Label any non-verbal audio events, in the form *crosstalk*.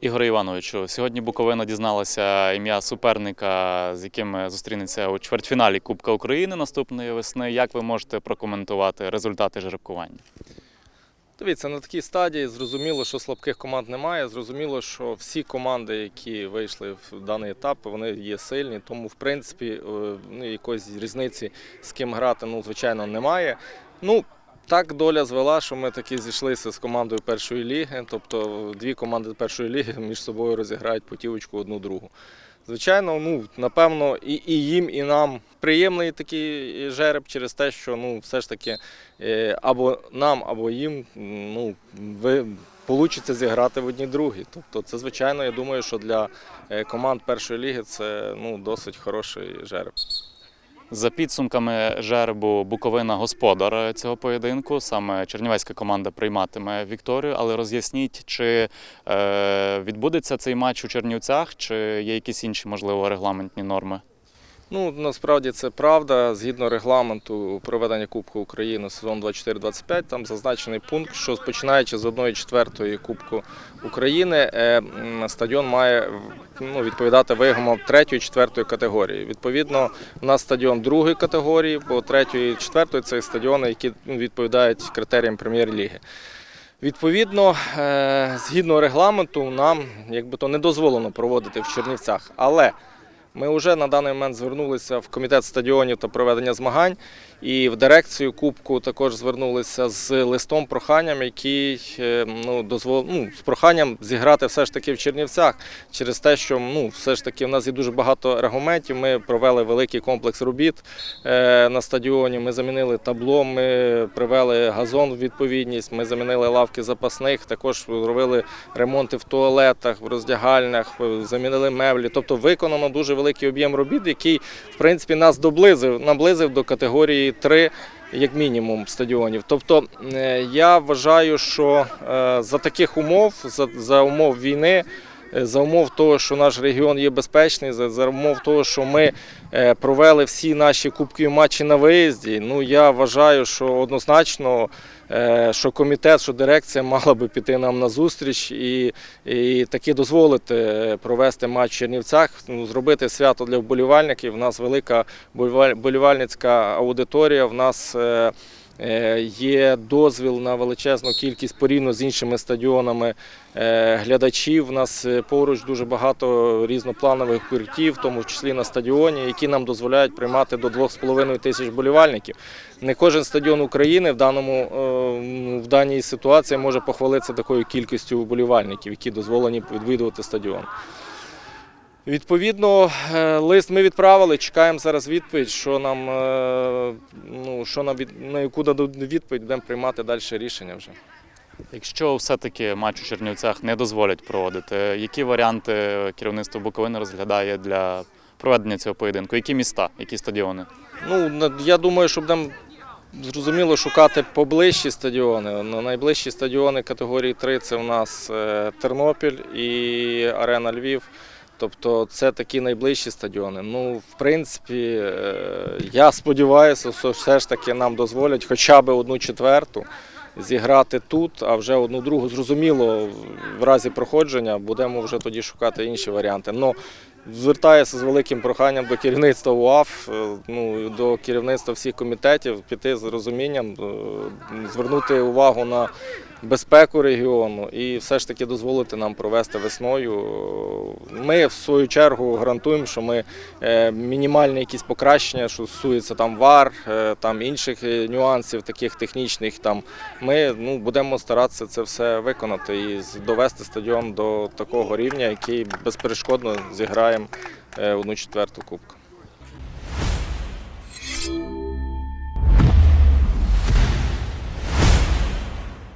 Ігоре Івановичу, сьогодні Буковина дізналася ім'я суперника, з яким зустрінеться у чвертьфіналі Кубка України наступної весни. Як ви можете прокоментувати результати жеребкування? Дивіться, на такій стадії зрозуміло, що слабких команд немає. Зрозуміло, що всі команди, які вийшли в даний етап, вони є сильні. Тому, в принципі, е, ну, якоїсь різниці з ким грати, ну, звичайно, немає. Ну, так доля звела, що ми таки зійшлися з командою першої ліги. Тобто дві команди першої ліги *laughs* між собою розіграють путівочку одну другу. Звичайно, ну напевно, і, і їм, і нам приємний такий жереб через те, що ну все ж таки е, або нам, або їм ну ви получиться зіграти в одній другій. Тобто, це звичайно, я думаю, що для е, команд першої ліги це ну досить хороший жереб. За підсумками жеребу Буковина господар цього поєдинку. Саме чернівецька команда прийматиме Вікторію, але роз'ясніть, чи е, відбудеться цей матч у Чернівцях, чи є якісь інші, можливо, регламентні норми? Ну, насправді це правда. Згідно регламенту проведення Кубку України сезон 24-25, там зазначений пункт, що починаючи з 1-4 Кубку України, е, стадіон має ну, відповідати вимогам 3-4 категорії. Відповідно, у нас стадіон другої категорії, бо 3 і 4 це стадіони, які відповідають критеріям прем'єр-ліги. Відповідно, е, згідно регламенту, нам якби то не дозволено проводити в Чернівцях. Але ми вже на даний момент звернулися в комітет стадіонів та проведення змагань, і в дирекцію Кубку також звернулися з листом проханням, який е, ну, дозвол... ну, з проханням зіграти все ж таки в Чернівцях через те, що ну, все ж таки в нас є дуже багато аргументів. Ми провели великий комплекс робіт е, на стадіоні. Ми замінили табло, ми привели газон в відповідність, ми замінили лавки запасних, також зробили ремонти в туалетах, в роздягальнях, замінили меблі. Тобто виконано дуже великий об'єм робіт, який в принципі нас доблизив, наблизив до категорії 3 як мінімум стадіонів. Тобто е, я вважаю, що е, за таких умов, за, за умов війни. Е, За умов того, що наш регіон є безпечний, за, за умов того, що ми е, провели всі наші кубкові матчі на виїзді. Ну я вважаю, що однозначно, е, що комітет, що дирекція мала би піти нам на зустріч і, і таки дозволити провести матч в Чернівцях, ну, зробити свято для вболівальників. У нас велика вболіваль- вболівальницька аудиторія. В нас є дозвіл на величезну кількість порівняно з іншими стадіонами е, глядачів. У нас е, поруч дуже багато різнопланових укриттів, в тому числі на стадіоні, які нам дозволяють приймати до 2,5 тисяч болівальників. Не кожен стадіон України в даному е, в даній ситуації може похвалитися такою кількістю вболівальників, які дозволені відвідувати стадіон. Відповідно, е, лист ми відправили. Чекаємо зараз відповідь, що нам е, ну що нам від на яку дадуть відповідь, будемо приймати далі рішення вже. Якщо все-таки матч у Чернівцях не дозволять проводити, які варіанти керівництво Буковини розглядає для проведення цього поєдинку? Які міста, які стадіони? Ну я думаю, що будемо зрозуміло шукати поближчі стадіони. Найближчі стадіони категорії 3 це у нас е, Тернопіль і Арена Львів. Тобто це такі найближчі стадіони. Ну, в принципі, е, я сподіваюся, що все ж таки нам дозволять хоча б одну четверту зіграти тут, а вже одну другу. Зрозуміло, в разі проходження будемо вже тоді шукати інші варіанти. Но звертаюся з великим проханням до керівництва УАФ, е, ну, до керівництва всіх комітетів піти з розумінням, е, звернути увагу на безпеку регіону і все ж таки дозволити нам провести весною. Ми в свою чергу гарантуємо, що ми е, мінімальні якісь покращення, що стосується там вар, там інших нюансів, таких технічних. Там ми ну, будемо старатися це все виконати і довести стадіон до такого рівня, який безперешкодно зіграємо е, одну четверту кубку.